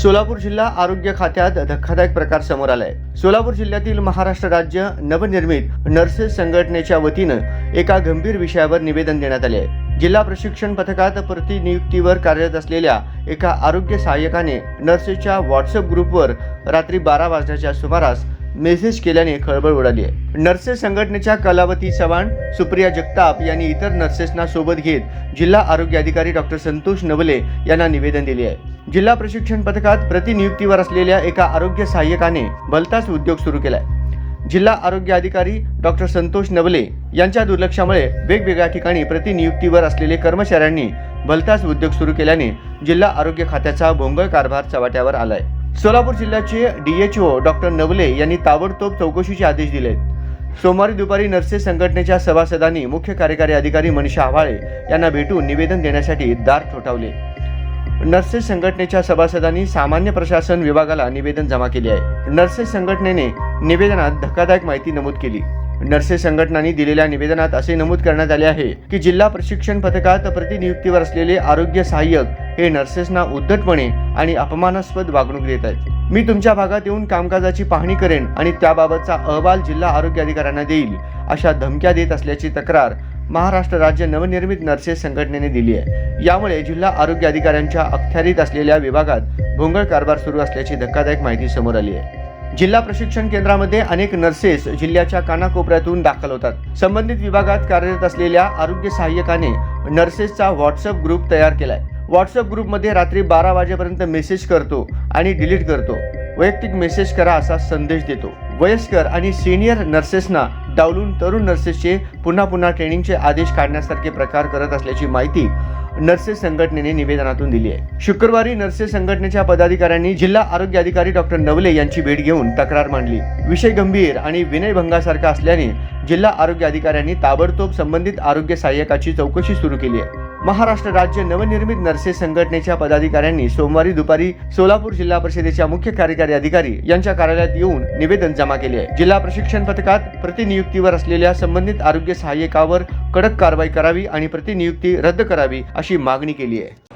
सोलापूर जिल्हा आरोग्य खात्यात धक्कादायक प्रकार समोर आलाय. सोलापूर जिल्ह्यातील महाराष्ट्र राज्य नवनिर्मित नर्सेस संघटनेच्या वतीनं एका गंभीर विषयावर निवेदन देण्यात आले आहे जिल्हा प्रशिक्षण पथकात प्रतिनियुक्तीवर कार्यरत असलेल्या एका आरोग्य सहाय्यकाने नर्सेसच्या व्हॉट्सअप ग्रुपवर रात्री बारा वाजण्याच्या सुमारास मेसेज केल्याने खळबळ उडाली आहे. नर्सेस संघटनेच्या कलावती चव्हाण सुप्रिया जगताप यांनी इतर नर्सेसना सोबत घेत जिल्हा आरोग्य अधिकारी डॉक्टर संतोष नवले यांना निवेदन दिले आहे. जिल्हा प्रशिक्षण पथकात प्रतिनियुक्तीवर असलेल्या एका आरोग्य सहाय्यकाने भलताच उद्योग सुरू केलाय. जिल्हा आरोग्य अधिकारी डॉक्टर संतोष नवले यांच्या दुर्लक्षामुळे वेगवेगळ्या ठिकाणी प्रतिनियुक्तीवर असलेले कर्मचाऱ्यांनी भलताच उद्योग सुरू केल्याने जिल्हा आरोग्य खात्याचा भोंगळ कारभार चव्हाट्यावर आलाय. सोलापूर जिल्ह्याचे डीएचओ डॉक्टर नवले यांनी ताबडतोब चौकशीचे आदेश दिले सोमवारी दुपारी नर्सेस संघटनेच्या सभासदांनी मुख्य कार्यकारी अधिकारी मनीषा आव्हाळे यांना भेटून निवेदन देण्यासाठी दार ठोठावले. नर्सेस संघटनेच्या सभासदांनी सामान्य प्रशासन विभागाला निवेदन जमा केले आहे. नर्सेस संघटनेने निवेदनात धक्कादायक माहिती नमूद केली. नर्सेस संघटनांनी दिलेल्या निवेदनात असे नमूद करण्यात आले आहे की जिल्हा प्रशिक्षण पथकात प्रतिनियुक्तीवर असलेले आरोग्य सहाय्यक हे नर्सेसना उद्धटपणे आणि अपमानास्पद वागणूक देत आहेत. मी तुमच्या भागात येऊन कामकाजाची पाहणी करेन आणि त्याबाबतचा अहवाल जिल्हा आरोग्य अधिकाऱ्यांना देईल अशा धमक्या देत असल्याची तक्रार महाराष्ट्र राज्य नवनिर्मित नर्सेस संघटनेने दिली आहे. यामुळे जिल्हा आरोग्य अधिकाऱ्यांच्या अखत्यारीत असलेल्या विभागात भोंगळ कारभार सुरू असल्याची धक्कादायक माहिती समोर आली आहे. जिल्हा प्रशिक्षण केंद्रामध्ये अनेक नर्सेस जिल्ह्याच्या कानाकोपऱ्यातून दाखल होतात. संबंधित विभागात कार्यरत असलेल्या आरोग्य सहाय्यकाने नर्सेसचा व्हॉट्सअप ग्रुप तयार केलाय. व्हॉट्सअप ग्रुपमध्ये रात्री बारा वाजेपर्यंत मेसेज करतो आणि डिलीट करतो. वैयक्तिक मेसेज करा असा संदेश देतो. वयस्कर आणि सिनियर नर्सेसना डावलून तरुण नर्सेसचे पुन्हा पुन्हा ट्रेनिंगचे आदेश काढण्यासारखे प्रकार करत असल्याची माहिती नर्सेस संघटनेने निवेदनातून दिली आहे. शुक्रवारी नर्सेस संघटनेच्या पदाधिकाऱ्यांनी जिल्हा आरोग्य अधिकारी डॉक्टर नवले यांची भेट घेऊन तक्रार मांडली. विषय गंभीर आणि विनयभंगासारखा असल्याने जिल्हा आरोग्य अधिकाऱ्यांनी ताबडतोब संबंधित आरोग्य सहाय्यकाची चौकशी सुरू केली आहे. महाराष्ट्र राज्य नवनिर्मित नर्सेस संघटनेच्या पदाधिकाऱ्यांनी सोमवारी दुपारी सोलापूर जिल्हा परिषदेच्या मुख्य कार्यकारी अधिकारी यांच्या कार्यालयात येऊन निवेदन जमा केले आहे. जिल्हा प्रशिक्षण पथकात प्रतिनियुक्तीवर असलेल्या संबंधित आरोग्य सहाय्यकावर कडक कारवाई करावी आणि प्रतिनियुक्ती रद्द करावी अशी मागणी केली आहे.